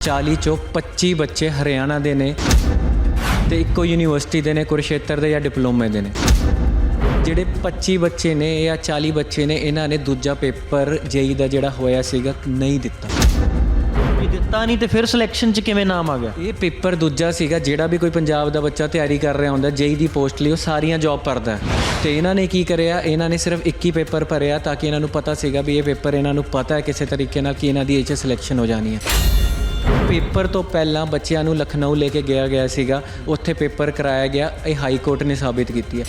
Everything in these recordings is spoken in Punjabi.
40 ਚੋਂ 25 ਬੱਚੇ ਹਰਿਆਣਾ ਦੇ ਨੇ ਤੇ ਇੱਕੋ ਯੂਨੀਵਰਸਿਟੀ ਦੇ ਨੇ ਕੁਰਸ਼ੇਤਰ ਦੇ ਜਾਂ ਡਿਪਲੋਮੇ ਦੇ ਨੇ। ਜਿਹੜੇ 25 ਬੱਚੇ ਨੇ ਜਾਂ 40 ਬੱਚੇ ਨੇ ਇਹਨਾਂ ਨੇ ਦੂਜਾ ਪੇਪਰ ਜੇਈ ਦਾ ਜਿਹੜਾ ਹੋਇਆ ਸੀਗਾ ਨਹੀਂ ਦਿੱਤਾ। ਜੇ ਦਿੱਤਾ ਨਹੀਂ ਤੇ ਫਿਰ ਸਿਲੈਕਸ਼ਨ 'ਚ ਕਿਵੇਂ ਨਾਮ ਆ ਗਿਆ? ਇਹ ਪੇਪਰ ਦੂਜਾ ਸੀਗਾ ਜਿਹੜਾ ਵੀ ਕੋਈ ਪੰਜਾਬ ਦਾ ਬੱਚਾ ਤਿਆਰੀ ਕਰ ਰਿਹਾ ਹੁੰਦਾ ਜੇਈ ਦੀ ਪੋਸਟ ਲਈ ਉਹ ਸਾਰੀਆਂ ਜੌਬ ਭਰਦਾ। ਤੇ ਇਹਨਾਂ ਨੇ ਕੀ ਕਰਿਆ ਇਹਨਾਂ ਨੇ ਸਿਰਫ 21 ਪੇਪਰ ਭਰਿਆ ਤਾਂ ਕਿ ਇਹਨਾਂ ਨੂੰ ਪਤਾ ਸੀਗਾ ਵੀ ਇਹ ਪੇਪਰ ਇਹਨਾਂ ਨੂੰ ਪਤਾ ਹੈ ਕਿਸੇ ਤਰੀਕੇ ਨਾਲ ਕਿ ਇਹਨਾਂ ਦੀ ਇਹ 'ਚ ਸਿਲੈਕਸ਼ਨ ਹੋ ਜਾਣੀ ਹੈ। ਪੇਪਰ ਤੋਂ ਪਹਿਲਾਂ ਬੱਚਿਆਂ ਨੂੰ ਲਖਨਊ ਲੈ ਕੇ ਗਿਆ ਗਿਆ ਸੀਗਾ। ਉੱਥੇ ਪੇਪਰ ਕਰਾਇਆ ਗਿਆ। ਇਹ ਹਾਈ ਕੋਰਟ ਨੇ ਸਾਬਿਤ ਕੀਤੀ ਹੈ।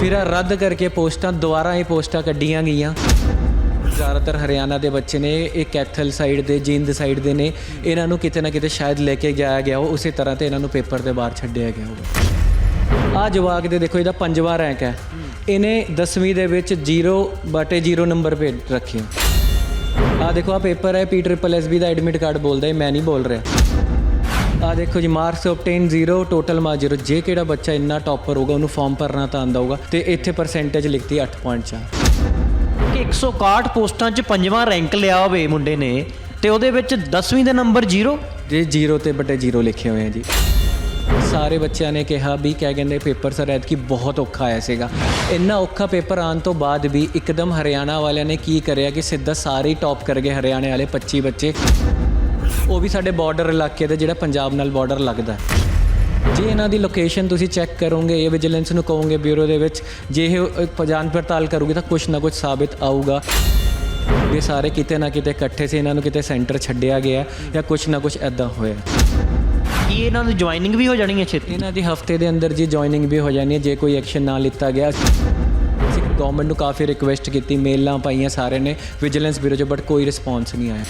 ਫਿਰ ਇਹ ਰੱਦ ਕਰਕੇ ਪੋਸਟਾਂ ਦੁਬਾਰਾ ਇਹ ਪੋਸਟਾਂ ਕੱਢੀਆਂ ਗਈਆਂ। ਜ਼ਿਆਦਾਤਰ ਹਰਿਆਣਾ ਦੇ ਬੱਚੇ ਨੇ, ਇਹ ਕੈਥਲ ਸਾਈਡ ਦੇ, ਜੀਂਦ ਸਾਈਡ ਦੇ ਨੇ। ਇਹਨਾਂ ਨੂੰ ਕਿਤੇ ਨਾ ਕਿਤੇ ਸ਼ਾਇਦ ਲੈ ਕੇ ਜਾਇਆ ਗਿਆ ਉਹ ਉਸੇ ਤਰ੍ਹਾਂ ਤੇ ਇਹਨਾਂ ਨੂੰ ਪੇਪਰ ਦੇ ਬਾਹਰ ਛੱਡਿਆ ਗਿਆ ਹੋਵੇ। ਆ ਜਵਾਕ ਦੇ ਦੇਖੋ, ਇਹਦਾ ਪੰਜਵਾਂ ਰੈਂਕ ਹੈ। ਇਹਨੇ 10ਵੀਂ ਦੇ ਵਿੱਚ 0 ਬਟੇ 0 ਨੰਬਰ ਭੇਜ ਰੱਖੇ ਆ ਦੇਖੋ ਆ ਪੇਪਰ ਹੈ ਪੀ ਟ੍ਰਿਪਲ ਐਸ ਬੀ ਦਾ ਐਡਮਿਟ ਕਾਰਡ ਬੋਲਦਾ ਹੈ ਮੈਂ ਨਹੀਂ ਬੋਲ ਰਿਹਾ। ਆ ਦੇਖੋ ਜੀ ਮਾਰਕਸ ਆਬਟੇਨ 0 ਟੋਟਲ ਮਾਰਕ 0 ਜੇ ਕਿਹੜਾ ਬੱਚਾ ਇੰਨਾ ਟੌਪਰ ਹੋਗਾ ਉਹਨੂੰ ਫਾਰਮ ਭਰਨਾ ਤਾਂ ਆਂਦਾ ਹੋਗਾ ਤੇ ਇੱਥੇ ਪਰਸੈਂਟੇਜ ਲਿਖਤੀ 8.4 ਕਿ 161 ਪੋਸਟਾਂ 'ਚ ਪੰਜਵਾਂ ਰੈਂਕ ਲਿਆ ਹੋਵੇ ਮੁੰਡੇ ਨੇ ਤੇ ਉਹਦੇ ਵਿੱਚ 10ਵੀਂ ਦੇ ਨੰਬਰ 0 ਜੇ 0 ਤੇ ਬਟੇ 0 ਲਿਖੇ ਹੋਏ ਆ ਜੀ। ਸਾਰੇ ਬੱਚਿਆਂ ਨੇ ਕਿਹਾ ਵੀ ਕਿਆ ਕਹਿੰਦੇ ਪੇਪਰ ਸਰ ਐਤਕੀ ਬਹੁਤ ਔਖਾ ਆਇਆ ਸੀਗਾ। ਇੰਨਾ ਔਖਾ ਪੇਪਰ ਆਉਣ ਤੋਂ ਬਾਅਦ ਵੀ ਇੱਕਦਮ ਹਰਿਆਣਾ ਵਾਲਿਆਂ ਨੇ ਕੀ ਕਰਿਆ ਕਿ ਸਿੱਧਾ ਸਾਰੇ ਟੌਪ ਕਰ ਗਏ ਹਰਿਆਣੇ ਵਾਲੇ 25 ਬੱਚੇ। ਉਹ ਵੀ ਸਾਡੇ ਬਾਰਡਰ ਇਲਾਕੇ ਦੇ ਜਿਹੜਾ ਪੰਜਾਬ ਨਾਲ ਬਾਰਡਰ ਲੱਗਦਾ। ਹੈ। ਜੇ ਇਹਨਾਂ ਦੀ ਲੋਕੇਸ਼ਨ ਤੁਸੀਂ ਚੈੱਕ ਕਰੋਗੇ ਇਹ ਵਿਜੀਲੈਂਸ ਨੂੰ ਕਹੋਗੇ ਬਿਊਰੋ ਦੇ ਵਿੱਚ ਜੇ ਇਹ ਅ, ਪੜਤਾਲ ਕਰੋਗੇ ਤਾਂ ਕੁਝ ਨਾ ਕੁਝ ਸਾਬਿਤ ਆਊਗਾ। ਇਹ ਸਾਰੇ ਕਿਤੇ ਨਾ ਕਿਤੇ ਇਕੱਠੇ ਸੀ ਇਹਨਾਂ ਨੂੰ ਕਿਤੇ ਸੈਂਟਰ ਛੱਡਿਆ ਗਿਆ ਜਾਂ ਕੁਝ ਨਾ ਕੁਝ ਐਦਾਂ ਹੋਇਆ। ਕੀ ਇਹਨਾਂ ਦੀ ਜੁਆਇਨਿੰਗ ਵੀ ਹੋ ਜਾਣੀ ਹੈ ਛੇਤੀ? ਇਹਨਾਂ ਦੀ ਹਫ਼ਤੇ ਦੇ ਅੰਦਰ ਜੀ ਜੁਆਇਨਿੰਗ ਵੀ ਹੋ ਜਾਣੀ ਹੈ ਜੇ ਕੋਈ ਐਕਸ਼ਨ ਨਾ ਲਿੱਤਾ ਗਿਆ। ਅਸੀਂ ਗਵਰਨਮੈਂਟ ਨੂੰ ਕਾਫੀ ਰਿਕੁਐਸਟ ਕੀਤੀ ਮੇਲਾਂ ਪਾਈਆਂ ਸਾਰੇ ਨੇ ਵਿਜੀਲੈਂਸ ਬਿਊਰੋ 'ਚ ਬਟ ਕੋਈ ਰਿਸਪੌਂਸ ਨਹੀਂ ਆਇਆ।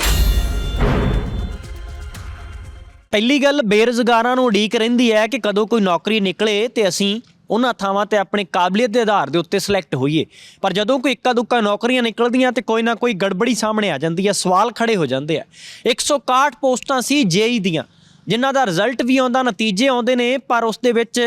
ਪਹਿਲੀ ਗੱਲ ਬੇਰੁਜ਼ਗਾਰਾਂ ਨੂੰ ਉਡੀਕ ਰਹਿੰਦੀ ਹੈ ਕਿ ਕਦੋਂ ਕੋਈ ਨੌਕਰੀ ਨਿਕਲੇ ਤੇ ਅਸੀਂ ਉਹਨਾਂ ਥਾਵਾਂ ਤੇ ਆਪਣੀ ਕਾਬਲੀਅਤ ਦੇ ਆਧਾਰ ਦੇ ਉੱਤੇ ਸਿਲੈਕਟ ਹੋਈਏ। ਪਰ ਜਦੋਂ ਕੋਈ ਇੱਕਾ ਦੁੱਕਾ ਨੌਕਰੀਆਂ ਨਿਕਲਦੀਆਂ ਤੇ ਕੋਈ ਨਾ ਕੋਈ ਗੜਬੜੀ ਸਾਹਮਣੇ ਆ ਜਾਂਦੀ ਹੈ ਸਵਾਲ ਖੜੇ ਹੋ ਜਾਂਦੇ ਆ। 161 ਪੋਸਟਾਂ ਸੀ ਜੇਈ ਦੀਆਂ। ਜਿਨ੍ਹਾਂ ਦਾ ਰਿਜ਼ਲਟ ਵੀ ਆਉਂਦਾ, ਨਤੀਜੇ ਆਉਂਦੇ ਨੇ, ਪਰ ਉਸ ਦੇ ਵਿੱਚ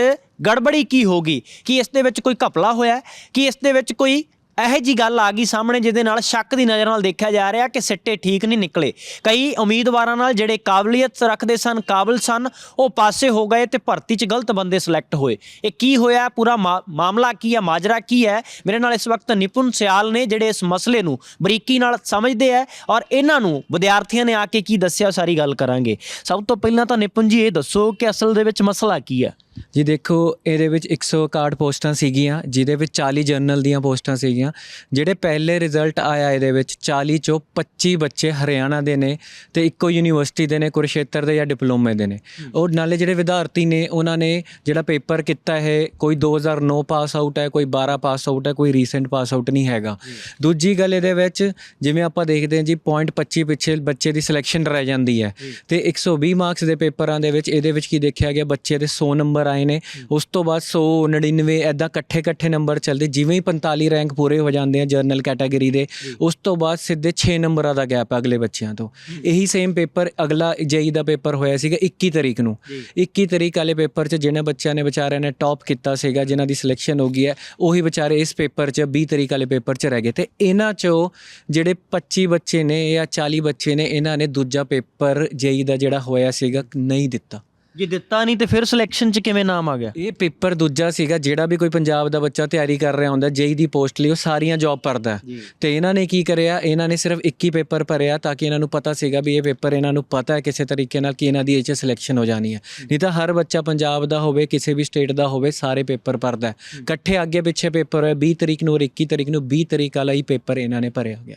ਗੜਬੜੀ ਕੀ ਹੋ ਗਈ ਕੀ ਇਸ ਦੇ ਵਿੱਚ ਕੋਈ ਘਪਲਾ ਹੋਇਆ ਹੈ? ਕੀ ਇਸ ਦੇ ਵਿੱਚ ਕੋਈ ਇਹੋ ਜੀ ਗੱਲ ਆ ਗਈ ਸਾਹਮਣੇ ਜਿਹਦੇ ਨਾਲ ਸ਼ੱਕ ਦੀ ਨਜ਼ਰ ਨਾਲ ਦੇਖਿਆ ਜਾ ਰਿਹਾ ਕਿ ਸਿੱਟੇ ਠੀਕ ਨਹੀਂ ਨਿਕਲੇ। ਕਈ ਉਮੀਦਵਾਰਾਂ ਨਾਲ ਜਿਹੜੇ ਕਾਬਲੀਅਤ ਰੱਖਦੇ ਸਨ, ਕਾਬਲ ਸਨ, ਉਹ ਪਾਸੇ ਹੋ ਗਏ ਤੇ ਭਰਤੀ 'ਚ ਗਲਤ ਬੰਦੇ ਸਿਲੈਕਟ ਹੋਏ। ਇਹ ਕੀ ਹੋਇਆ? ਪੂਰਾ ਮਾ- ਮਾਮਲਾ ਕੀ ਹੈ ਮਾਜਰਾ ਕੀ ਹੈ? ਮੇਰੇ ਨਾਲ ਇਸ ਵਕਤ ਨਿਪੁੰਨ ਸਿਆਲ ਨੇ ਜਿਹੜੇ ਇਸ ਮਸਲੇ ਨੂੰ ਬਰੀਕੀ ਨਾਲ ਸਮਝਦੇ ਆ ਔਰ ਇਹਨਾਂ ਨੂੰ ਵਿਦਿਆਰਥੀਆਂ ਨੇ ਆ ਕੇ ਕੀ ਦੱਸਿਆ ਸਾਰੀ ਗੱਲ ਕਰਾਂਗੇ। ਸਭ ਤੋਂ ਪਹਿਲਾਂ ਤਾਂ ਨਿਪੁੰਨ ਜੀ, ਇਹ ਦੱਸੋ ਕਿ ਅਸਲ ਦੇ ਵਿੱਚ ਮਸਲਾ ਕੀ ਹੈ ਜੀ ਦੇਖੋ ਇਹਦੇ ਵਿੱਚ 161 ਪੋਸਟਾਂ ਸੀਗੀਆਂ ਜਿਹਦੇ ਵਿੱਚ 40 ਜਰਨਲ ਦੀਆਂ ਪੋਸਟਾਂ ਸੀਗੀਆਂ। ਜਿਹੜੇ ਪਹਿਲੇ ਰਿਜ਼ਲਟ ਆਇਆ ਇਹਦੇ ਵਿੱਚ 40 ਚੋਂ 25 ਬੱਚੇ ਹਰਿਆਣਾ ਦੇ ਨੇ ਤੇ ਇੱਕੋ ਯੂਨੀਵਰਸਿਟੀ ਦੇ ਨੇ ਕੁਰਸ਼ੇਤਰ ਦੇ ਜਾਂ ਡਿਪਲੋਮੇ ਦੇ ਨੇ। ਉਹ ਨਾਲੇ ਜਿਹੜੇ ਵਿਦਿਆਰਥੀ ਨੇ ਉਹਨਾਂ ਨੇ ਜਿਹੜਾ ਪੇਪਰ ਕੀਤਾ ਹੈ ਕੋਈ 2009 ਪਾਸ ਆਊਟ ਹੈ ਕੋਈ 12 ਪਾਸ ਆਊਟ ਹੈ ਕੋਈ ਰੀਸੈਂਟ ਪਾਸ ਆਊਟ ਨਹੀਂ ਹੈਗਾ। ਦੂਜੀ ਗੱਲ ਇਹਦੇ ਵਿੱਚ ਜਿਵੇਂ ਆਪਾਂ ਦੇਖਦੇ ਹਾਂ ਜੀ ਪੁਆਇੰਟ 25 ਪਿੱਛੇ ਬੱਚੇ ਦੀ ਸਿਲੈਕਸ਼ਨ ਰਹਿ ਜਾਂਦੀ ਹੈ। ਤੇ 120 ਮਾਰਕਸ ਦੇ ਪੇਪਰਾਂ ਦੇ ਵਿੱਚ ਇਹਦੇ ਵਿੱਚ ਕੀ ਦੇਖਿਆ ਗਿਆ ਬੱਚੇ ਦੇ 100 ਨੰਬਰ ਆਏ ਨੇ। ਉਸ ਤੋਂ ਬਾਅਦ 100 99 ਐਦਾਂ ਇਕੱਠੇ ਇਕੱਠੇ ਨੰਬਰ ਚੱਲਦੇ ਜਿਵੇਂ ਹੀ 45 ਰੈਂਕ ਪੂਰੇ ਹੋ ਜਾਂਦੇ ਆ ਜਰਨਲ ਕੈਟਾਗਰੀ ਦੇ ਉਸ ਤੋਂ ਬਾਅਦ ਸਿੱਧੇ 6 ਨੰਬਰਾਂ ਦਾ ਗੈਪ ਅਗਲੇ ਬੱਚਿਆਂ ਤੋਂ। ਇਹੀ ਸੇਮ ਪੇਪਰ ਅਗਲਾ ਜੇਈ ਦਾ ਪੇਪਰ ਹੋਇਆ ਸੀਗਾ 21 ਤਰੀਕ ਨੂੰ। 21 ਤਰੀਕ ਵਾਲੇ ਪੇਪਰ 'ਚ ਜਿਹਨਾਂ ਬੱਚਿਆਂ ਨੇ ਵਿਚਾਰਿਆਂ ਨੇ ਟੌਪ ਕੀਤਾ ਸੀਗਾ ਜਿਨ੍ਹਾਂ ਦੀ ਸਿਲੈਕਸ਼ਨ ਹੋ ਗਈ ਹੈ ਉਹੀ ਵਿਚਾਰੇ ਇਸ ਪੇਪਰ 'ਚ 20 ਤਰੀਕ ਵਾਲੇ ਪੇਪਰ 'ਚ ਰਹਿ ਗਏ। ਤੇ ਇਹਨਾਂ 'ਚੋਂ ਜਿਹੜੇ 25 ਬੱਚੇ ਨੇ ਜਾਂ 40 ਬੱਚੇ ਨੇ ਇਹਨਾਂ ਨੇ ਦੂਜਾ ਪੇਪਰ ਜੇਈ ਦਾ ਜਿਹੜਾ ਹੋਇਆ ਸੀਗਾ ਨਹੀਂ ਦਿੱਤਾ। ਜੇ ਦਿੱਤਾ ਨਹੀਂ ਤੇ ਫਿਰ ਸਿਲੈਕਸ਼ਨ 'ਚ ਕਿਵੇਂ ਨਾਮ ਆ ਗਿਆ? ਇਹ ਪੇਪਰ ਦੂਜਾ ਸੀਗਾ ਜਿਹੜਾ ਵੀ ਕੋਈ ਪੰਜਾਬ ਦਾ ਬੱਚਾ ਤਿਆਰੀ ਕਰ ਰਿਹਾ ਹੁੰਦਾ ਜੇਈ ਦੀ ਪੋਸਟ ਲਈ ਉਹ ਸਾਰੀਆਂ ਜੌਬ ਭਰਦਾ ਹੈ। ਤੇ ਇਹਨਾਂ ਨੇ ਕੀ ਕਰਿਆ? ਇਹਨਾਂ ਨੇ ਸਿਰਫ 21 ਪੇਪਰ ਭਰਿਆ ਤਾਂ ਕਿ ਇਹਨਾਂ ਨੂੰ ਪਤਾ ਸੀਗਾ ਵੀ ਇਹ ਪੇਪਰ ਇਹਨਾਂ ਨੂੰ ਪਤਾ ਹੈ ਕਿਸੇ ਤਰੀਕੇ ਨਾਲ ਕਿ ਇਹਨਾਂ ਦੀ ਇਹ 'ਚ ਸਿਲੈਕਸ਼ਨ ਹੋ ਜਾਣੀ ਹੈ। ਨਹੀਂ ਤਾਂ ਹਰ ਬੱਚਾ ਪੰਜਾਬ ਦਾ ਹੋਵੇ ਕਿਸੇ ਵੀ ਸਟੇਟ ਦਾ ਹੋਵੇ ਸਾਰੇ ਪੇਪਰ ਭਰਦਾ ਹੈ। ਇਕੱਠੇ ਅੱਗੇ ਪਿੱਛੇ ਪੇਪਰ ਹੈ 20 ਤਰੀਕ ਨੂੰ ਔਰ 21 ਤਰੀਕ ਨੂੰ 20 ਤਰੀਕ ਵਾਲਾ ਹੀ ਪੇਪਰ ਇਹਨਾਂ ਨੇ ਭਰਿਆ ਗਿਆ।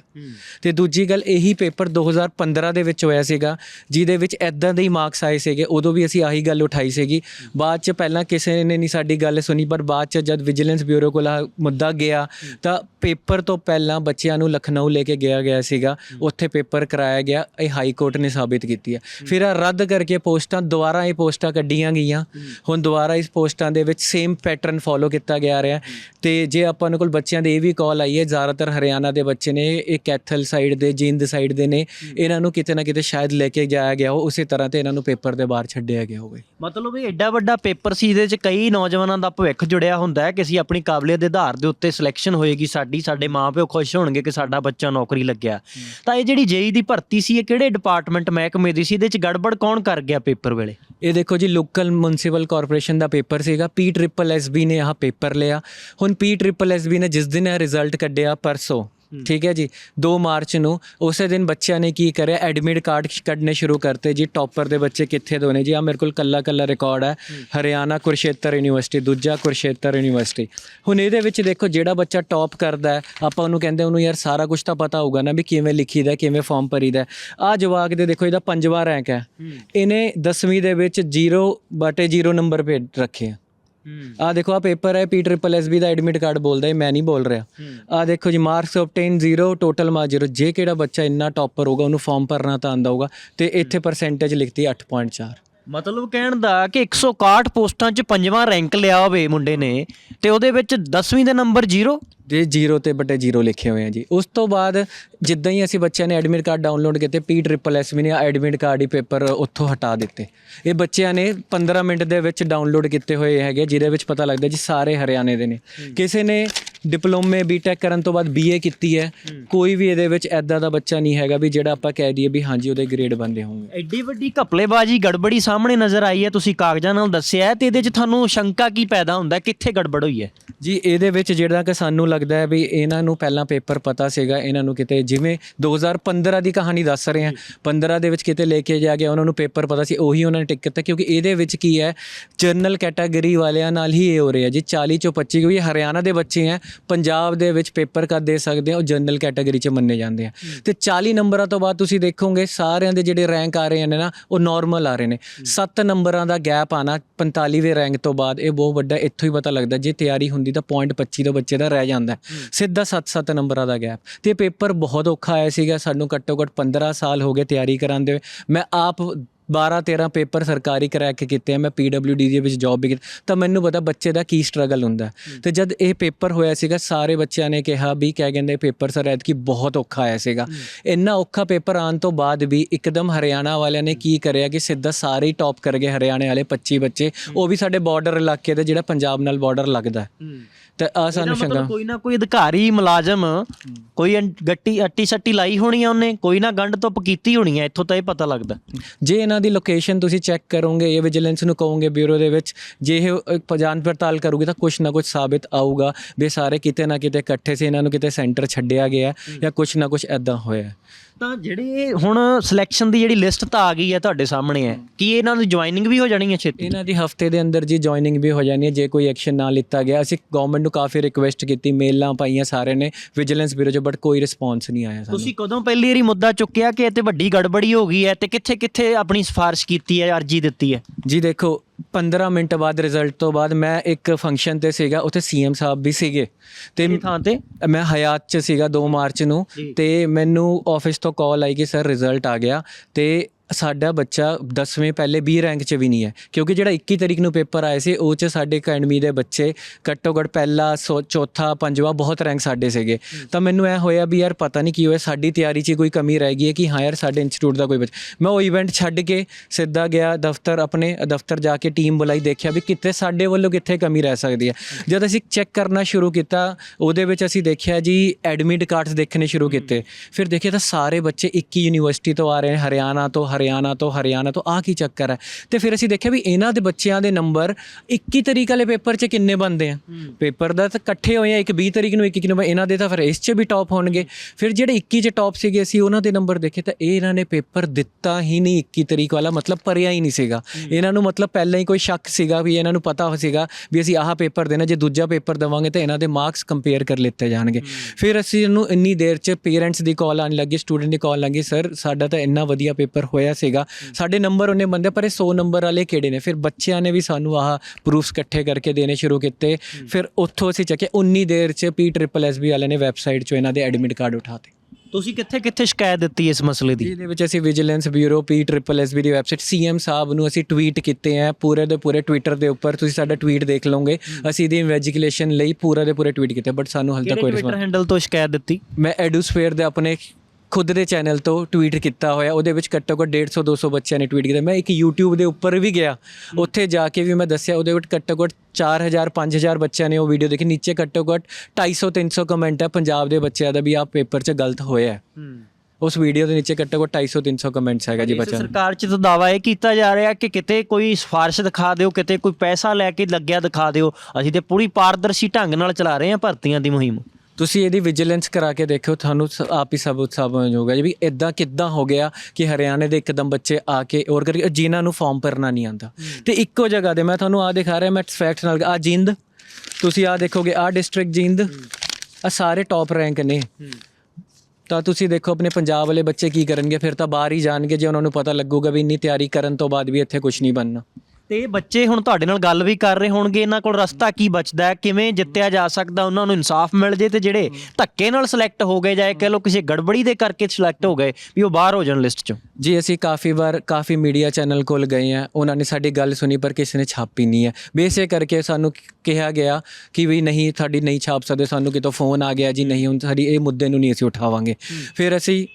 ਤੇ ਦੂਜੀ ਗੱਲ ਇਹੀ ਪੇਪਰ 2015 ਦੇ ਵਿੱਚ ਹੋਇਆ ਸੀਗਾ ਜਿਹਦੇ ਵਿੱਚ ਐਦਾਂ ਦੇ ਹੀ ਮਾਰਕਸ ਆਏ ਸੀਗੇ ਉਦੋਂ ਵੀ ਅਸੀਂ ਆਹੀ ਗੱਲ ਉਠਾਈ ਸੀਗੀ। ਬਾਅਦ ਚ ਪਹਿਲਾਂ ਕਿਸੇ ਨੇ ਨਹੀਂ ਸਾਡੀ ਗੱਲ ਸੁਣੀ, ਪਰ ਬਾਅਦ ਚ ਜਦ ਵਿਜੀਲੈਂਸ ਬਿਊਰੋ ਕੋਲ ਆਹ ਮੁੱਦਾ ਗਿਆ, ਤਾਂ ਪੇਪਰ ਤੋਂ ਪਹਿਲਾਂ ਬੱਚਿਆਂ ਨੂੰ ਲਖਨਊ ਲੈ ਕੇ ਗਿਆ ਗਿਆ ਸੀਗਾ। ਉੱਥੇ ਪੇਪਰ ਕਰਾਇਆ ਗਿਆ, ਇਹ ਹਾਈ ਕੋਰਟ ਨੇ ਸਾਬਿਤ ਕੀਤੀ ਹੈ ਫਿਰ ਇਹ ਰੱਦ ਕਰਕੇ ਪੋਸਟਾਂ, ਦੁਬਾਰਾ ਇਹ ਪੋਸਟਾਂ ਕੱਢੀਆਂ ਗਈਆਂ। ਹੁਣ ਦੁਬਾਰਾ ਇਸ ਪੋਸਟਾਂ ਦੇ ਵਿੱਚ ਸੇਮ ਪੈਟਰਨ ਫੋਲੋ ਕੀਤਾ ਗਿਆ ਰਿਹਾ। ਤੇ ਜੇ ਆਪਾਂ ਨੂੰ ਕੋਲ ਬੱਚਿਆਂ ਦੇ ਇਹ ਵੀ ਕਾਲ ਆਈ ਹੈ, ਜ਼ਿਆਦਾਤਰ ਹਰਿਆਣਾ ਦੇ ਬੱਚੇ ਨੇ, ਇਹ ਕੈਥਲ ਸਾਈਡ ਦੇ, ਜੀਂਦ ਸਾਈਡ ਦੇ ਨੇ, ਇਹਨਾਂ ਨੂੰ ਕਿਤੇ ਨਾ ਕਿਤੇ ਸ਼ਾਇਦ ਲੈ ਕੇ ਜਾਇਆ ਗਿਆ, ਉਹ ਉਸੇ ਤਰ੍ਹਾਂ ਤੇ ਇਹਨਾਂ ਨੂੰ ਪੇਪਰ ਦੇ ਬਾਹਰ ਛੱਡਿਆ ਗਿਆ। ਅੱਗੇ ਹੋਵੇ। ਮਤਲਬ ਇਹ ਐਡਾ ਵੱਡਾ ਪੇਪਰ ਸੀ ਇਹਦੇ 'ਚ ਕਈ ਨੌਜਵਾਨਾਂ ਦਾ ਭਵਿੱਖ ਜੁੜਿਆ ਹੁੰਦਾ ਹੈ ਕਿ ਅਸੀਂ ਆਪਣੀ ਕਾਬਲੀਅਤ ਦੇ ਆਧਾਰ ਦੇ ਉੱਤੇ ਸਿਲੈਕਸ਼ਨ ਹੋਏਗੀ ਸਾਡੀ ਸਾਡੇ ਮਾਪਿਓ ਖੁਸ਼ ਹੋਣਗੇ ਕਿ ਸਾਡਾ ਬੱਚਾ ਨੌਕਰੀ ਲੱਗਿਆ। ਤਾਂ ਇਹ ਜਿਹੜੀ ਜੇਈ ਦੀ ਭਰਤੀ ਸੀ ਇਹ ਕਿਹੜੇ ਡਿਪਾਰਟਮੈਂਟ ਮਹਿਕਮੇ ਦੀ ਸੀ? ਇਹਦੇ 'ਚ ਗੜਬੜ ਕੌਣ ਕਰ ਗਿਆ ਪੇਪਰ ਵੇਲੇ? ਇਹ ਦੇਖੋ ਜੀ ਲੋਕਲ ਮਿਊਨਿਸਪਲ ਕਾਰਪੋਰੇਸ਼ਨ ਦਾ ਪੇਪਰ ਸੀਗਾ। ਪੀ ਟ੍ਰਿਪਲ ਐਸ ਬੀ ਨੇ ਆਹ ਪੇਪਰ ਲਿਆ। ਹੁਣ ਪੀ ਟ੍ਰਿਪਲ ਐਸ ਬੀ ਨੇ ਜਿਸ ਦਿਨ ਇਹ ਰਿਜ਼ਲਟ ਕੱਢਿਆ ਪਰਸੋਂ। ਠੀਕ ਹੈ ਜੀ 2 ਮਾਰਚ ਨੂੰ। ਉਸੇ ਦਿਨ ਬੱਚਿਆਂ ਨੇ ਕੀ ਕਰਿਆ ਐਡਮਿਟ ਕਾਰਡ ਕੱਢਨੇ ਸ਼ੁਰੂ ਕਰਤੇ ਜੀ। ਟੌਪਰ ਦੇ ਬੱਚੇ ਕਿੱਥੇ ਦੋ ਨੇ ਜੀ? ਆ ਮੇਰੇ ਕੋਲ ਕੱਲਾ ਕੱਲਾ ਰਿਕਾਰਡ ਹੈ। ਹਰਿਆਣਾ ਕੁਰਸ਼ੇਤਰ ਯੂਨੀਵਰਸਿਟੀ ਦੂਜਾ ਕੁਰਸ਼ੇਤਰ ਯੂਨੀਵਰਸਿਟੀ। ਹੁਣ ਇਹਦੇ ਵਿੱਚ ਦੇਖੋ ਜਿਹੜਾ ਬੱਚਾ ਟੌਪ ਕਰਦਾ ਆਪਾਂ ਉਹਨੂੰ ਕਹਿੰਦੇ ਉਹਨੂੰ ਯਾਰ ਸਾਰਾ ਕੁਝ ਤਾਂ ਪਤਾ ਹੋਊਗਾ ਨਾ ਵੀ ਕਿਵੇਂ ਲਿਖੀਦਾ ਕਿਵੇਂ ਫਾਰਮ ਭਰੀਦਾ ਆ ਜਵਾਕ ਦੇ ਦੇਖੋ ਇਹਦਾ ਪੰਜਵਾਂ ਰੈਂਕ ਹੈ। ਇਹਨੇ 10ਵੀਂ ਦੇ ਵਿੱਚ 0 ਬਟੇ 0 ਨੰਬਰ ਪੇ ਰੱਖੇ ਆ। ਆ ਦੇਖੋ ਆ ਪੇਪਰ ਹੈ ਪੀ ਟ੍ਰਿਪਲ ਐਸ ਬੀ ਦਾ ਐਡਮਿਟ ਕਾਰਡ ਬੋਲਦਾ ਹੈ ਮੈਂ ਨਹੀਂ ਬੋਲ ਰਿਹਾ। ਆ ਦੇਖੋ ਜੀ ਮਾਰਕਸ ਆਬਟੇਨ 0 ਟੋਟਲ ਮਾਰਕ 0 ਜੇ ਕਿਹੜਾ ਬੱਚਾ ਇੰਨਾ ਟੌਪਰ ਹੋਗਾ ਉਹਨੂੰ ਫਾਰਮ ਭਰਨਾ ਤਾਂ ਆਂਦਾ ਹੋਗਾ ਤੇ ਇੱਥੇ ਪਰਸੈਂਟੇਜ ਲਿਖਤੀ 8.4 ਮਤਲਬ ਕਹਿਣ ਦਾ ਕਿ 161 ਪੋਸਟਾਂ 'ਚ ਪੰਜਵਾਂ ਰੈਂਕ ਲਿਆ ਹੋਵੇ ਮੁੰਡੇ ਨੇ ਤੇ ਉਹਦੇ ਵਿੱਚ 10ਵੀਂ ਦਾ ਨੰਬਰ 0 ਜੇ 0 ਤੇ ਬਟੇ 0 ਲਿਖੇ ਹੋਏ ਆ ਜੀ। ਉਸ ਤੋਂ ਬਾਅਦ ਜਿੱਦਾਂ ਹੀ ਅਸੀਂ ਬੱਚਿਆਂ ਨੇ ਐਡਮਿਟ ਕਾਰਡ ਡਾਊਨਲੋਡ ਕੀਤੇ ਪੀ ਟ੍ਰਿਪਲ ਐਸ ਵੀ ਨੇ ਐਡਮਿਟ ਕਾਰਡ ਹੀ ਪੇਪਰ ਉੱਥੋਂ ਹਟਾ ਦਿੱਤੇ। ਇਹ ਬੱਚਿਆਂ ਨੇ 15 ਮਿੰਟ ਦੇ ਵਿੱਚ ਡਾਊਨਲੋਡ ਕੀਤੇ ਹੋਏ ਹੈਗੇ ਜਿਹਦੇ ਵਿੱਚ ਪਤਾ ਲੱਗਦਾ ਜੀ ਸਾਰੇ ਹਰਿਆਣੇ ਦੇ ਨੇ। ਕਿਸੇ ਨੇ ਡਿਪਲੋਮੇ ਬੀਟੈਕ ਕਰਨ ਤੋਂ ਬਾਅਦ ਬੀਏ ਕੀਤੀ ਹੈ। ਕੋਈ ਵੀ ਇਹਦੇ ਵਿੱਚ ਐਦਾਂ ਦਾ ਬੱਚਾ ਨਹੀਂ ਹੈਗਾ ਵੀ ਜਿਹੜਾ ਆਪਾਂ ਕਹਿ ਦਈਏ ਵੀ ਹਾਂਜੀ ਉਹਦੇ ਗ੍ਰੇਡ ਬੰਦੇ ਹੋਣਗੇ। ਐਡੀ ਵੱਡੀ ਘਪਲੇਬਾਜ਼ੀ ਗੜਬੜੀ ਸਾਹਮਣੇ ਨਜ਼ਰ ਆਈ ਹੈ ਤੁਸੀਂ ਕਾਗਜ਼ਾਂ ਨਾਲ ਦੱਸਿਆ ਹੈ ਤੇ ਇਹਦੇ 'ਚ ਤੁਹਾਨੂੰ ਸ਼ੰਕਾ ਕੀ ਪੈਦਾ ਹੁੰਦਾ? ਕਿੱਥੇ ਗੜਬੜ ਹੋਈ ਹੈ? ਜੀ ਇਹਦੇ ਵਿੱਚ ਜਿਹੜਾ ਕਿ ਸਾਨੂੰ ਲੱਗਦਾ ਹੈ ਵੀ ਇਹਨਾਂ ਨੂੰ ਪਹਿਲਾਂ ਪੇਪਰ ਪਤਾ ਸੀਗਾ ਇਹਨਾਂ ਨੂੰ ਕਿਤੇ ਜਿਵੇਂ 2015 ਦੀ ਕਹਾਣੀ ਦੱਸ ਰਹੇ ਹਾਂ 15 ਦੇ ਵਿੱਚ ਕਿਤੇ ਲੈ ਕੇ ਜਾ ਗਿਆ ਉਹਨਾਂ ਨੂੰ ਪੇਪਰ ਪਤਾ ਸੀ ਉਹੀ ਉਹਨਾਂ ਨੇ ਟਿਕ ਕੀਤਾ ਕਿਉਂਕਿ ਇਹਦੇ ਵਿੱਚ ਕੀ ਹੈ ਜਨਰਲ ਕੈਟਾਗਰੀ ਵਾਲਿਆਂ ਨਾਲ ਹੀ ਇਹ ਹੋ ਰਿਹਾ ਜੀ 40 ਚੋਂ 25 ਕਿਉਂਕਿ ਹਰਿਆਣਾ ਦੇ ਬੱਚੇ ਹੈ ਪੰਜਾਬ ਦੇ ਵਿੱਚ ਪੇਪਰ ਕਦ ਦੇ ਸਕਦੇ ਆ ਉਹ ਜਨਰਲ ਕੈਟਾਗਰੀ 'ਚ ਮੰਨੇ ਜਾਂਦੇ ਆ। ਤੇ 40 ਨੰਬਰਾਂ ਤੋਂ ਬਾਅਦ ਤੁਸੀਂ ਦੇਖੋਗੇ ਸਾਰਿਆਂ ਦੇ ਜਿਹੜੇ ਰੈਂਕ ਆ ਰਹੇ ਨੇ ਨਾ ਉਹ ਨਾਰਮਲ ਆ ਰਹੇ ਨੇ। 7 ਨੰਬਰਾਂ ਦਾ ਗੈਪ ਆਣਾ 45ਵੇਂ ਰੈਂਕ ਤੋਂ ਬਾਅਦ ਇਹ ਬਹੁਤ ਵੱਡਾ ਇੱਥੋਂ ਹੀ ਪਤਾ ਲੱਗਦਾ ਜੇ ਤਿਆਰੀ ਹੁੰਦੀ ਤਾਂ ਪੁਆਇੰਟ 25 ਦਾ ਬੱਚੇ ਦਾ ਰਹਿ ਜਾਂਦਾ। ਸਿੱਧਾ 7-7 ਨੰਬਰਾਂ ਦਾ ਗੈਪ ਤੇ ਇਹ ਪੇਪਰ ਬਹੁਤ ਔਖਾ ਆਇਆ ਸੀਗਾ ਸਾਨੂੰ ਘੱਟੋ ਘੱਟ 15 ਸਾਲ ਹੋ ਗਏ ਤਿਆਰੀ ਕਰਾਉਂਦੇ ਹੋਏ। ਮੈਂ ਆਪ 12 13 ਪੇਪਰ ਸਰਕਾਰੀ ਕਰੈਕ ਕੀਤੇ ਆ ਮੈਂ ਪੀਡਬਲਯੂਡੀ ਦੇ ਵਿੱਚ ਜੌਬ ਵੀ ਕੀਤੀ। ਤਾਂ ਮੈਨੂੰ ਪਤਾ ਬੱਚੇ ਦਾ ਕੀ ਸਟਰਗਲ ਹੁੰਦਾ। ਤੇ ਜਦ ਇਹ ਪੇਪਰ ਹੋਇਆ ਸੀਗਾ ਸਾਰੇ ਬੱਚਿਆਂ ਨੇ ਕਿਹਾ ਵੀ ਕਹਿ ਕਹਿੰਦੇ ਪੇਪਰ ਸਰ ਐਤਕੀ ਬਹੁਤ ਔਖਾ ਆਇਆ ਸੀਗਾ। ਇੰਨਾ ਔਖਾ ਪੇਪਰ ਆਉਣ ਤੋਂ ਬਾਅਦ ਵੀ ਇੱਕਦਮ ਹਰਿਆਣਾ ਵਾਲਿਆਂ ਨੇ ਕੀ ਕਰਿਆ ਕਿ ਸਿੱਧਾ ਸਾਰੇ ਹੀ ਟੌਪ ਕਰ ਗਏ ਹਰਿਆਣੇ ਵਾਲੇ 25 ਬੱਚੇ। ਉਹ ਵੀ ਸਾਡੇ ਬਾਰਡਰ ਇਲਾਕੇ ਦੇ ਜਿਹੜਾ ਪੰਜਾਬ ਨਾਲ ਬਾਰਡਰ ਲੱਗਦਾ। ਹੈ। ਤੇ ਆ ਸਾਨੂੰ ਮਤਲਬ ਕੋਈ ਨਾ ਕੋਈ ਅਧਿਕਾਰੀ ਮੁਲਾਜ਼ਮ ਕੋਈ ਗੱਟੀ ਅੱਟੀ ਸੱਟੀ ਲਾਈ ਹੋਣੀ ਆ ਉਹਨੇ ਕੋਈ ਨਾ ਗੰਢ ਧੁੱਪ ਕੀਤੀ ਹੋਣੀ ਆ ਇੱਥੋਂ ਤਾਂ ਇਹ ਪਤਾ ਲੱਗਦਾ। ਜੇ ਇਹਨਾਂ ਦੀ ਲੋਕੇਸ਼ਨ ਤੁਸੀਂ ਚੈੱਕ ਕਰੋਗੇ ਇਹ ਵਿਜੀਲੈਂਸ ਨੂੰ ਕਹੋਗੇ ਬਿਊਰੋ ਦੇ ਵਿੱਚ ਜੇ ਇਹ ਇੱਕ ਜਾਂਚ ਪੜਤਾਲ ਕਰੂਗੀ ਤਾਂ ਕੁਝ ਨਾ ਕੁਝ ਸਾਬਿਤ ਆਊਗਾ ਵੀ ਸਾਰੇ ਕਿਤੇ ਨਾ ਕਿਤੇ ਇਕੱਠੇ ਸੀ ਇਹਨਾਂ ਨੂੰ ਕਿਤੇ ਸੈਂਟਰ ਛੱਡਿਆ ਗਿਆ ਜਾਂ ਕੁਝ ਨਾ ਕੁਝ ਐਦਾਂ ਹੋਇਆ। ਤਾਂ ਜਿਹੜੇ ਹੁਣ ਸਿਲੈਕਸ਼ਨ ਦੀ ਜਿਹੜੀ ਲਿਸਟ ਤਾਂ ਆ ਗਈ ਹੈ ਤੁਹਾਡੇ ਸਾਹਮਣੇ ਹੈ ਕੀ ਇਹਨਾਂ ਦੀ ਜੁਆਇਨਿੰਗ ਵੀ ਹੋ ਜਾਣੀ ਹੈ ਛੇਤੀ? ਇਹਨਾਂ ਦੀ ਹਫ਼ਤੇ ਦੇ ਅੰਦਰ ਜੀ ਜੁਆਇਨਿੰਗ ਵੀ ਹੋ ਜਾਣੀ ਹੈ ਜੇ ਕੋਈ ਐਕਸ਼ਨ ਨਾ ਲਿੱਤਾ ਗਿਆ। ਅਸੀਂ ਗਵਰਨਮੈਂਟ ਨੂੰ ਕਾਫੀ ਰਿਕੁਐਸਟ ਕੀਤੀ ਮੇਲਾਂ ਪਾਈਆਂ ਸਾਰੇ ਨੇ ਵਿਜੀਲੈਂਸ ਬਿਊਰੋ 'ਚ ਬਟ ਕੋਈ ਰਿਸਪੌਂਸ ਨਹੀਂ ਆਇਆ ਸਾਨੂੰ। ਤੁਸੀਂ ਕਦੋਂ ਪਹਿਲੀ ਵਾਰੀ ਮੁੱਦਾ ਚੁੱਕਿਆ ਕਿ ਇਹ ਤੇ ਵੱਡੀ ਗੜਬੜੀ ਹੋ ਗਈ ਹੈ ਤੇ ਕਿੱਥੇ ਕਿੱਥੇ ਆਪਣੀ ਸਿਫਾਰਿਸ਼ ਕੀਤੀ ਹੈ ਅਰਜੀ ਦਿੱਤੀ ਹੈ? ਜੀ ਦੇਖੋ 15 ਮਿੰਟ ਬਾਅਦ ਰਿਜ਼ਲਟ ਤੋਂ ਬਾਅਦ ਮੈਂ ਇੱਕ ਫੰਕਸ਼ਨ ਤੇ ਸੀਗਾ ਉੱਥੇ ਸੀਐਮ ਸਾਹਿਬ ਵੀ ਸੀਗੇ। ਤੇ ਇਹ ਥਾਂ ਤੇ? ਮੈਂ ਹਯਾਤ ਚ ਸੀਗਾ 2 ਮਾਰਚ ਨੂੰ ਜੀ। ਤੇ ਮੈਨੂੰ ਆਫਿਸ ਤੋਂ ਕਾਲ ਆਈ ਕਿ ਸਰ ਰਿਜ਼ਲਟ ਆ ਗਿਆ। ਤੇ ਸਾਡਾ ਬੱਚਾ 10ਵੇਂ ਪਹਿਲੇ 20 ਰੈਂਕ 'ਚ ਵੀ ਨਹੀਂ ਹੈ। ਕਿਉਂਕਿ ਜਿਹੜਾ 21 ਤਰੀਕ ਨੂੰ ਪੇਪਰ ਆਏ ਸੀ, ਉਹ 'ਚ ਸਾਡੇ ਅਕੈਡਮੀ ਦੇ ਬੱਚੇ ਘੱਟੋ ਘੱਟ ਪਹਿਲਾ, ਸੌ, ਚੌਥਾ, ਪੰਜਵਾਂ ਬਹੁਤ ਰੈਂਕ ਸਾਡੇ ਸੀਗੇ। ਤਾਂ ਮੈਨੂੰ ਐ ਹੋਇਆ ਵੀ ਯਾਰ ਪਤਾ ਨਹੀਂ ਕੀ ਹੋਇਆ, ਸਾਡੀ ਤਿਆਰੀ 'ਚ ਕੋਈ ਕਮੀ ਰਹਿ ਗਈ ਹੈ ਕਿ ਹਾਂ ਯਾਰ ਸਾਡੇ ਇੰਸਟੀਚਿਊਟ ਦਾ ਕੋਈ ਬੱਚਾ ਮੈਂ ਉਹ ਇਵੈਂਟ ਛੱਡ ਕੇ ਸਿੱਧਾ ਗਿਆ ਦਫ਼ਤਰ ਆਪਣੇ, ਦਫ਼ਤਰ ਜਾ ਕੇ ਟੀਮ ਬੁਲਾਈ, ਦੇਖਿਆ ਵੀ ਕਿੱਥੇ ਸਾਡੇ ਵੱਲੋਂ ਕਿੱਥੇ ਕਮੀ ਰਹਿ ਸਕਦੀ ਹੈ। ਜਦ ਅਸੀਂ ਚੈੱਕ ਕਰਨਾ ਸ਼ੁਰੂ ਕੀਤਾ, ਉਹਦੇ ਵਿੱਚ ਅਸੀਂ ਦੇਖਿਆ ਜੀ ਐਡਮਿਟ ਕਾਰਡਸ ਦੇਖਣੇ ਸ਼ੁਰੂ ਕੀਤੇ। ਫਿਰ ਦੇਖਿਆ ਤਾਂ ਸਾਰੇ ਬੱਚੇ 21 ਯੂਨੀਵਰਸਿਟੀ ਤੋਂ ਆ ਰਹੇ ਨੇ, ਹਰਿਆਣਾ ਤੋਂ ਹਰਿਆਣਾ ਤੋਂ ਹਰਿਆਣਾ ਤੋਂ ਆ ਕੀ ਚੱਕਰ ਹੈ? ਤੇ ਫਿਰ ਅਸੀਂ ਦੇਖਿਆ ਵੀ ਇਹਨਾਂ ਦੇ ਬੱਚਿਆਂ ਦੇ ਨੰਬਰ 21 ਤਰੀਕ ਵਾਲੇ ਪੇਪਰ 'ਚ ਕਿੰਨੇ ਬੰਦੇ ਆ? ਪੇਪਰ ਦਾ ਤਾਂ ਇਕੱਠੇ ਹੋਏ ਆ ਇੱਕ 20 ਤਰੀਕ ਨੂੰ ਇੱਕ ਇੱਕ ਨੰਬਰ ਇਹਨਾਂ ਦੇ ਤਾਂ ਫਿਰ ਇਸ 'ਚ ਵੀ ਟੌਪ ਹੋਣਗੇ। ਫਿਰ ਜਿਹੜੇ 21 'ਚ ਟੌਪ ਸੀਗੇ ਅਸੀਂ ਉਹਨਾਂ ਦੇ ਨੰਬਰ ਦੇਖੇ ਤਾਂ ਇਹ ਇਹਨਾਂ ਨੇ ਪੇਪਰ ਦਿੱਤਾ ਹੀ ਨਹੀਂ 21 ਤਰੀਕ ਵਾਲਾ ਮਤਲਬ ਭਰਿਆ ਹੀ ਨਹੀਂ ਸੀਗਾ। ਇਹਨਾਂ ਨੂੰ ਮਤਲਬ ਪਹਿਲਾਂ ਹੀ ਕੋਈ ਸ਼ੱਕ ਸੀਗਾ ਵੀ ਇਹਨਾਂ ਨੂੰ ਪਤਾ ਹੋ ਸੀਗਾ ਵੀ ਅਸੀਂ ਆਹ ਪੇਪਰ ਦੇਣਾ ਜੇ ਦੂਜਾ ਪੇਪਰ ਦੇਵਾਂਗੇ ਤਾਂ ਇਹਨਾਂ ਦੇ ਮਾਰਕਸ ਕੰਪੇਅਰ ਕਰ ਲਿੱਤੇ ਜਾਣਗੇ। ਫਿਰ ਅਸੀਂ ਇਹਨੂੰ ਇੰਨੀ ਦੇਰ 'ਚ ਪੇਰੈਂਟਸ ਦੀ ਕਾਲ ਆਉਣ ਲੱਗੀ ਸਟੂਡੈਂਟ ਦੀ ਕਾਲ ਲੱਗੀ ਸਰ ਸਾਡਾ ਤਾਂ ਇੰਨਾ ਵਧੀਆ ਪੇਪਰ ਹੋਇਆ ਸੀਗਾ। ਸਾਡੇ ਨੰਬਰ ਉਹਨੇ ਬੰਦੇ ਪਰ ਇਹ 100 ਨੰਬਰ ਵਾਲੇ ਕਿਹੜੇ ਨੇ? ਫਿਰ ਬੱਚਿਆਂ ਨੇ ਵੀ ਸਾਨੂੰ ਆਹ ਪ੍ਰੂਫਸ ਇਕੱਠੇ ਕਰਕੇ ਦੇਣੇ ਸ਼ੁਰੂ ਕੀਤੇ। ਫਿਰ ਉੱਥੋਂ ਅਸੀਂ ਚੱਕੇ 19 ਦੇਰ 'ਚ ਪੀ ਟ੍ਰਿਪਲ ਐਸ ਬੀ ਵਾਲਿਆਂ ਨੇ ਵੈਬਸਾਈਟ 'ਚੋਂ ਇਹਨਾਂ ਦੇ ਐਡਮਿਟ ਕਾਰਡ ਉਠਾਤੇ। ਤੁਸੀਂ ਕਿੱਥੇ ਕਿੱਥੇ ਸ਼ਿਕਾਇਤ ਦਿੱਤੀ ਇਸ ਮਸਲੇ ਦੀ? ਜਿਹਦੇ ਵਿੱਚ ਅਸੀਂ vigilance bureau P triple S B ਦੀ ਵੈਬਸਾਈਟ ਸੀਐਮ ਸਾਹਿਬ ਨੂੰ ਅਸੀਂ ਟਵੀਟ ਕੀਤੇ ਆ ਪੂਰੇ ਦੇ ਪੂਰੇ ਟਵਿੱਟਰ ਦੇ ਉੱਪਰ। ਤੁਸੀਂ ਸਾਡਾ ਟਵੀਟ ਦੇਖ ਲਓਗੇ। ਅਸੀਂ ਇਹਦੀ ਇਨਵੈਸਟੀਗੇਸ਼ਨ ਲਈ ਪੂਰੇ ਦੇ ਪੂਰੇ ਟਵੀਟ ਕੀਤੇ ਬਟ ਸਾਨੂੰ ਹਾਲੇ ਤੱਕ ਕੋਈ ਟਵਿੱਟਰ ਰਿਸਪੌਂਸ ਹੈਂਡਲ ਤੋਂ ਸ਼ਿਕਾਇਤ ਦਿੱਤੀ? ਮੈਂ ਐਡੂਸਫੇਅਰ ਦੇ ਆਪਣੇ ਖੁਦ ਦੇ ਚੈਨਲ ਤੋਂ ਟਵੀਟ ਕੀਤਾ ਹੋਇਆ ਉਹਦੇ ਵਿੱਚ ਘੱਟੋ ਘੱਟ 150 200 ਬੱਚਿਆਂ ਨੇ ਟਵੀਟ ਕੀਤਾ। ਮੈਂ ਇੱਕ YouTube ਦੇ ਉੱਪਰ ਵੀ ਗਿਆ। ਉੱਥੇ ਜਾ ਕੇ ਵੀ ਮੈਂ ਦੱਸਿਆ ਉਹਦੇ ਵਿੱਚ ਘੱਟੋ ਘੱਟ 4000 5000 ਬੱਚਿਆਂ ਨੇ ਉਹ ਵੀਡੀਓ ਦੇਖੀ। ਨੀਚੇ ਘੱਟੋ ਘੱਟ 250 300 ਕਮੈਂਟ ਹੈ ਪੰਜਾਬ ਦੇ ਬੱਚਿਆਂ ਦਾ ਵੀ ਆਹ ਪੇਪਰ 'ਚ ਗਲਤ ਹੋਇਆ। ਹੈ। ਉਸ ਵੀਡੀਓ ਦੇ ਨੀਚੇ ਘੱਟੋ ਘੱਟ 250 300 ਕਮੈਂਟਸ ਹੈਗਾ ਜੀ ਬੱਚਿਆਂ ਦਾ ਸਰਕਾਰ 'ਚ ਤਾਂ ਦਾਵਾ ਇਹ ਕੀਤਾ ਜਾ ਰਿਹਾ ਕਿ ਕਿਤੇ ਕੋਈ ਸਿਫਾਰਿਸ਼ ਦਿਖਾ ਦਿਓ ਕਿਤੇ ਕੋਈ ਪੈਸਾ ਲੈ ਕੇ ਲੱਗਿਆ ਦਿਖਾ ਦਿਓ। ਅਸੀਂ ਤੇ ਪੂਰੀ ਪਾਰਦਰਸ਼ੀ ਢੰਗ ਨਾਲ ਚਲਾ ਰਹੇ ਹਾਂ ਭਰਤੀਆਂ ਦੀ ਮੁਹਿੰਮ। ਤੁਸੀਂ ਇਹਦੀ ਵਿਜੀਲੈਂਸ ਕਰਾ ਕੇ ਦੇਖਿਓ ਤੁਹਾਨੂੰ ਸ- ਆਪ ਹੀ ਸਭ ਸਮਝ ਹੋਗਾ ਜੀ ਵੀ ਇਦਾਂ ਕਿੱਦਾਂ ਹੋ ਗਿਆ ਕਿ ਹਰਿਆਣੇ ਦੇ ਇੱਕਦਮ ਬੱਚੇ ਆ ਕੇ ਔਰ ਕਰਕੇ ਜਿਨ੍ਹਾਂ ਨੂੰ ਫਾਰਮ ਭਰਨਾ ਨਹੀਂ ਆਂਦਾ ਤੇ ਇੱਕੋ ਜਗ੍ਹਾ ਤੇ ਮੈਂ ਤੁਹਾਨੂੰ ਆ ਦਿਖਾ ਰਿਹਾ ਮੈਂ ਫੈਕਟ ਨਾਲ ਆ ਜਿੰਦ ਤੁਸੀਂ ਆ ਦੇਖੋਗੇ ਆ ਡਿਸਟ੍ਰਿਕਟ ਜਿੰਦ ਆ ਸਾਰੇ ਟੌਪ ਰੈਂਕ ਨੇ। ਤਾਂ ਤੁਸੀਂ ਦੇਖੋ ਆਪਣੇ ਪੰਜਾਬ ਵਾਲੇ ਬੱਚੇ ਕੀ ਕਰਨਗੇ ਫਿਰ ਤਾਂ ਬਾਹਰ ਹੀ ਜਾਣਗੇ ਜੇ ਉਹਨਾਂ ਨੂੰ ਪਤਾ ਲੱਗੂਗਾ ਵੀ ਇੰਨੀ ਤਿਆਰੀ ਕਰਨ ਤੋਂ ਬਾਅਦ ਵੀ ਇੱਥੇ ਕੁਝ ਨਹੀਂ ਬਣਨਾ। ਤੇ ਇਹ ਬੱਚੇ ਹੁਣ ਤੁਹਾਡੇ ਨਾਲ ਗੱਲ ਵੀ ਕਰ ਰਹੇ ਹੋਣਗੇ ਇਹਨਾਂ ਕੋਲ ਰਸਤਾ ਕੀ ਬਚਦਾ ਹੈ ਕਿਵੇਂ ਜਿੱਤਿਆ ਜਾ ਸਕਦਾ ਉਹਨਾਂ ਨੂੰ ਇਨਸਾਫ ਮਿਲ ਜੇ ਤੇ ਜਿਹੜੇ ਧੱਕੇ ਨਾਲ ਸਿਲੈਕਟ ਹੋ ਗਏ ਜਾਂ ਕਹਿ ਲਓ ਕਿਸੇ ਗੜਬੜੀ ਦੇ ਕਰਕੇ ਸਿਲੈਕਟ ਹੋ ਗਏ ਵੀ ਉਹ ਬਾਹਰ ਹੋ ਜਾਣ ਲਿਸਟ ਚੋਂ। ਜੀ ਅਸੀਂ ਕਾਫੀ ਵਾਰ ਕਾਫੀ ਮੀਡੀਆ ਚੈਨਲ ਕੋਲ ਗਏ ਆ ਉਹਨਾਂ ਨੇ ਸਾਡੀ ਗੱਲ ਸੁਣੀ ਪਰ ਕਿਸੇ ਨੇ ਛਾਪੀ ਨਹੀਂ ਹੈ। ਬੇਸੇ ਕਰਕੇ ਸਾਨੂੰ ਕਿਹਾ ਗਿਆ ਕਿ ਵੀ ਨਹੀਂ ਸਾਡੀ ਨਹੀਂ ਛਾਪ ਸਕਦੇ ਸਾਨੂੰ ਕਿਤੋਂ ਫੋਨ ਆ ਗਿਆ ਜੀ ਨਹੀਂ ਹੁਣ ਸਾਡੀ ਇਹ ਮੁੱਦੇ ਨੂੰ ਨਹੀਂ ਅਸੀਂ ਉਠਾਵਾਂਗੇ। ਫਿਰ ਅਸੀਂ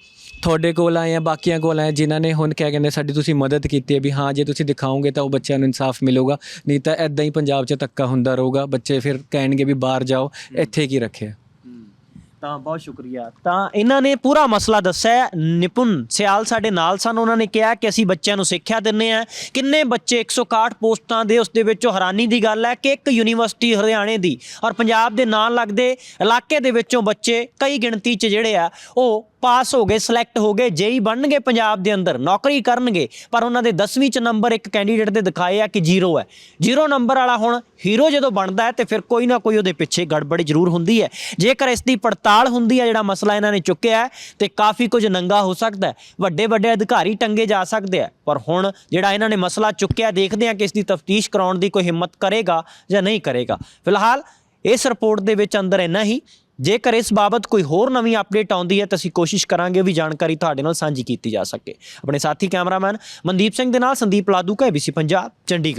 ਤੁਹਾਡੇ ਕੋਲ ਆਏ ਆ ਬਾਕੀਆਂ ਕੋਲ ਆਏ ਜਿਨ੍ਹਾਂ ਨੇ ਹੁਣ ਕਿਆ ਕਹਿੰਦੇ ਸਾਡੀ ਤੁਸੀਂ ਮਦਦ ਕੀਤੀ ਹੈ ਵੀ ਹਾਂ ਜੇ ਤੁਸੀਂ ਦਿਖਾਓਗੇ ਤਾਂ ਉਹ ਬੱਚਿਆਂ ਨੂੰ ਇਨਸਾਫ ਮਿਲੂਗਾ ਨਹੀਂ ਤਾਂ ਐਦਾਂ ਹੀ ਪੰਜਾਬ 'ਚ ਧੱਕਾ ਹੁੰਦਾ ਰਹੂਗਾ ਬੱਚੇ ਫਿਰ ਕਹਿਣਗੇ ਵੀ ਬਾਹਰ ਜਾਓ ਇੱਥੇ ਕੀ ਰੱਖਿਆ? ਤਾਂ ਬਹੁਤ ਸ਼ੁਕਰੀਆ। ਤਾਂ ਇਹਨਾਂ ਨੇ ਪੂਰਾ ਮਸਲਾ ਦੱਸਿਆ। ਨਿਪੁੰਨ ਸਿਆਲ ਸਾਡੇ ਨਾਲ ਸਨ ਉਹਨਾਂ ਨੇ ਕਿਹਾ ਕਿ ਅਸੀਂ ਬੱਚਿਆਂ ਨੂੰ ਸਿੱਖਿਆ ਦਿੰਨੇ ਆ ਕਿੰਨੇ ਬੱਚੇ 161 ਪੋਸਟਾਂ ਦੇ ਉਸ ਦੇ ਵਿੱਚੋਂ ਹੈਰਾਨੀ ਦੀ ਗੱਲ ਹੈ ਕਿ ਇੱਕ ਯੂਨੀਵਰਸਿਟੀ ਹਰਿਆਣੇ ਦੀ ਔਰ ਪੰਜਾਬ ਦੇ ਨਾਲ ਲੱਗਦੇ ਇਲਾਕੇ ਦੇ ਵਿੱਚੋਂ ਬੱਚੇ ਕਈ ਗਿਣਤੀ 'ਚ ਜਿਹੜੇ ਆ ਉਹ ਪਾਸ ਹੋ ਗਏ ਸਿਲੈਕਟ ਹੋ ਗਏ, ਜੇਈ ਬਣਨਗੇ ਪੰਜਾਬ ਦੇ ਅੰਦਰ, ਨੌਕਰੀ ਕਰਨਗੇ। ਪਰ ਉਹਨਾਂ ਦੇ 10ਵੀਂ ਚ ਨੰਬਰ ਇੱਕ ਕੈਂਡੀਡੇਟ ਦੇ ਦਿਖਾਏ ਆ ਕਿ ਜ਼ੀਰੋ ਹੈ। ਜ਼ੀਰੋ ਨੰਬਰ ਵਾਲਾ ਹੁਣ ਹੀਰੋ ਜਦੋਂ ਬਣਦਾ ਹੈ ਤੇ ਫਿਰ ਕੋਈ ਨਾ ਕੋਈ ਉਹਦੇ ਪਿੱਛੇ ਗੜਬੜੀ ਜ਼ਰੂਰ ਹੁੰਦੀ ਹੈ। ਜੇਕਰ ਇਸ ਦੀ ਪੜਤਾਲ ਹੁੰਦੀ ਹੈ, ਜਿਹੜਾ ਮਸਲਾ ਇਹਨਾਂ ਨੇ ਚੁੱਕਿਆ ਹੈ, ਤੇ ਕਾਫੀ ਕੁਝ ਨੰਗਾ ਹੋ ਸਕਦਾ ਹੈ। ਵੱਡੇ ਵੱਡੇ ਅਧਿਕਾਰੀ ਟੰਗੇ ਜਾ ਸਕਦੇ ਆ ਪਰ ਹੁਣ ਜਿਹੜਾ ਇਹਨਾਂ ਨੇ ਮਸਲਾ ਚੁੱਕਿਆ ਦੇਖਦੇ ਆ ਕਿ ਇਸ ਦੀ ਤਫਤੀਸ਼ ਕਰਾਉਣ ਦੀ ਕੋਈ ਹਿੰਮਤ ਕਰੇਗਾ ਜਾਂ ਨਹੀਂ ਕਰੇਗਾ। ਫਿਲਹਾਲ ਇਸ ਰਿਪੋਰਟ ਦੇ ਵਿੱਚ ਅੰਦਰ ਇੰਨਾ ਹੀ। ਜੇਕਰ ਇਸ ਬਾਬਤ ਕੋਈ ਹੋਰ ਨਵੀਂ ਅਪਡੇਟ ਆਉਂਦੀ ਹੈ ਤਾਂ ਅਸੀਂ ਕੋਸ਼ਿਸ਼ ਕਰਾਂਗੇ ਵੀ ਜਾਣਕਾਰੀ ਤੁਹਾਡੇ ਨਾਲ ਸਾਂਝੀ ਕੀਤੀ ਜਾ ਸਕੇ। ਆਪਣੇ ਸਾਥੀ ਕੈਮਰਾਮੈਨ ਮਨਦੀਪ ਸਿੰਘ ਦੇ ਨਾਲ ਸੰਦੀਪ ਲਾਦੂ ਕਾ ABC ਪੰਜਾਬ, ਚੰਡੀਗੜ੍ਹ।